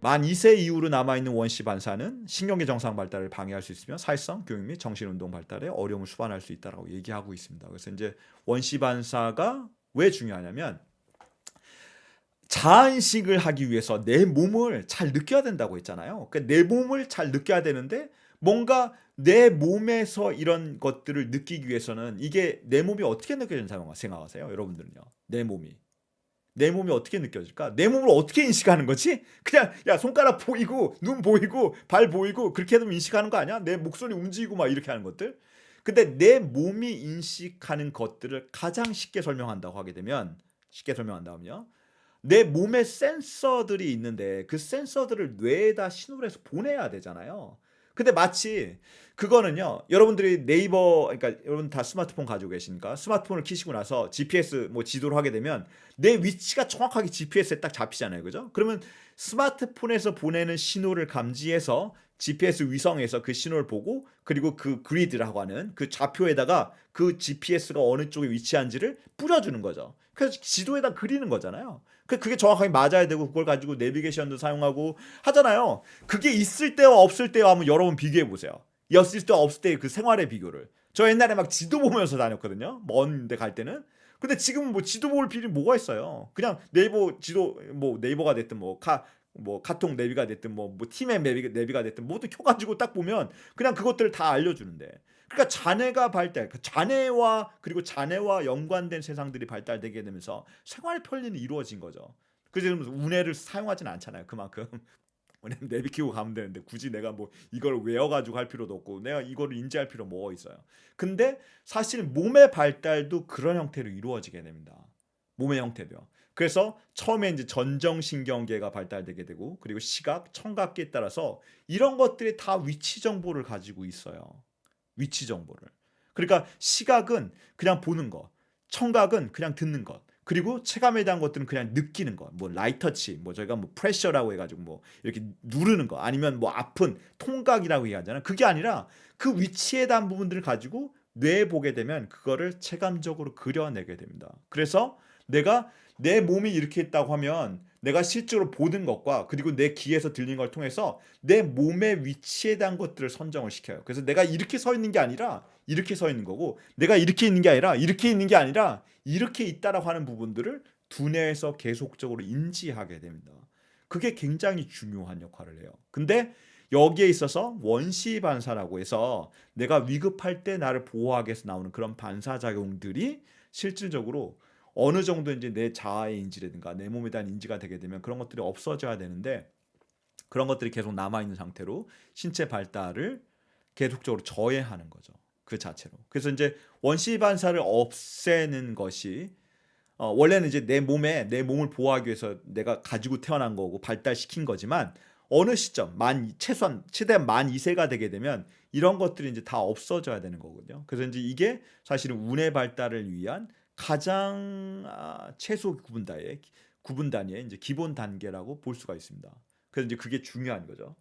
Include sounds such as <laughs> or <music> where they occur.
만 2세 이후로 남아있는 원시 반사는 신경계 정상 발달을 방해할 수 있으며 사회성, 교육 및 정신운동 발달에 어려움을 수반할 수 있다라고 얘기하고 있습니다. 그래서 이제 원시 반사가 왜 중요하냐면 자인식을 하기 위해서 내 몸을 잘 느껴야 된다고 했잖아요. 그러니까 내 몸을 잘 느껴야 되는데 뭔가 내 몸에서 이런 것들을 느끼기 위해서는 이게 내 몸이 어떻게 느껴지는 생각하세요? 여러분들은요. 내 몸이. 내 몸이 어떻게 느껴질까? 내 몸을 어떻게 인식하는 거지? 그냥 야 손가락 보이고 눈 보이고 발 보이고 그렇게 해도 인식하는 거 아니야? 내 목소리 움직이고 막 이렇게 하는 것들. 근데 내 몸이 인식하는 것들을 가장 쉽게 설명한다고 하게 되면 쉽게 설명한다면요. 내 몸에 센서들이 있는데 그 센서들을 뇌에다 신호를 해서 보내야 되잖아요. 근데 마치 그거는요. 여러분들이 네이버 그러니까 여러분 다 스마트폰 가지고 계시니까 스마트폰을 키시고 나서 GPS 뭐 지도를 하게 되면 내 위치가 정확하게 GPS에 딱 잡히잖아요. 그죠? 그러면 스마트폰에서 보내는 신호를 감지해서 GPS 위성에서 그 신호를 보고 그리고 그 그리드라고 하는 그 좌표에다가 그 GPS가 어느 쪽에 위치한지를 뿌려주는 거죠. 그래서 지도에다 그리는 거잖아요. 그 그게 정확하게 맞아야 되고 그걸 가지고 내비게이션도 사용하고 하잖아요. 그게 있을 때와 없을 때와 한번 여러분 비교해 보세요. 있을 때와 없을 때의 그 생활의 비교를. 저 옛날에 막 지도 보면서 다녔거든요. 먼데 갈 때는. 근데 지금은 뭐 지도 볼 필요 뭐가 있어요. 그냥 네이버 지도 뭐 네이버가 됐든 뭐 카 뭐 카톡 내비가 됐든 뭐, 뭐 팀의 내비, 내비가 됐든 모두 켜가지고 딱 보면 그냥 그것들을 다 알려주는데 그러니까 자네가 발달 그 자네와 그리고 자네와 연관된 세상들이 발달되게 되면서 생활 편리는 이루어진 거죠. 그래서 운해를 사용하지는 않잖아요. 그만큼 <laughs> 왜냐면 내비 키고 가면 되는데 굳이 내가 뭐 이걸 외워가지고 할 필요도 없고 내가 이거를 인지할 필요 뭐가 있어요. 근데 사실 몸의 발달도 그런 형태로 이루어지게 됩니다. 몸의 형태도요. 그래서 처음에 이제 전정신경계가 발달되게 되고 그리고 시각, 청각계에 따라서 이런 것들이 다 위치 정보를 가지고 있어요. 위치 정보를. 그러니까 시각은 그냥 보는 것, 청각은 그냥 듣는 것, 그리고 체감에 대한 것들은 그냥 느끼는 것, 뭐 라이터치, 뭐 저희가 뭐 프레셔라고 해가지고 뭐 이렇게 누르는 거, 아니면 뭐 아픈 통각이라고 얘기하잖아요. 그게 아니라 그 위치에 대한 부분들을 가지고 뇌에 보게 되면 그거를 체감적으로 그려내게 됩니다. 그래서 내가 내 몸이 이렇게 있다고 하면 내가 실제로 보는 것과 그리고 내 귀에서 들리는 걸 통해서 내 몸의 위치에 대한 것들을 선정을 시켜요. 그래서 내가 이렇게 서 있는 게 아니라 이렇게 서 있는 거고 내가 이렇게 있는 게 아니라 이렇게 있는 게 아니라 이렇게 있다라고 하는 부분들을 두뇌에서 계속적으로 인지하게 됩니다. 그게 굉장히 중요한 역할을 해요. 근데 여기에 있어서 원시 반사라고 해서 내가 위급할 때 나를 보호하기 위해서 나오는 그런 반사 작용들이 실질적으로 어느 정도 이제 내 자아의 인지라든가 내 몸에 대한 인지가 되게 되면 그런 것들이 없어져야 되는데 그런 것들이 계속 남아 있는 상태로 신체 발달을 계속적으로 저해하는 거죠. 그 자체로. 그래서 이제 원시 반사를 없애는 것이 어, 원래는 이제 내 몸에 내 몸을 보호하기 위해서 내가 가지고 태어난 거고 발달시킨 거지만 어느 시점 만 최소한 최대한 만 2세가 되게 되면 이런 것들이 이제 다 없어져야 되는 거거든요. 그래서 이제 이게 사실은 운의 발달을 위한 가장 아, 최소 구분 단위의 구분 단위의 이제 기본 단계라고 볼 수가 있습니다. 그래서 이제 그게 중요한 거죠.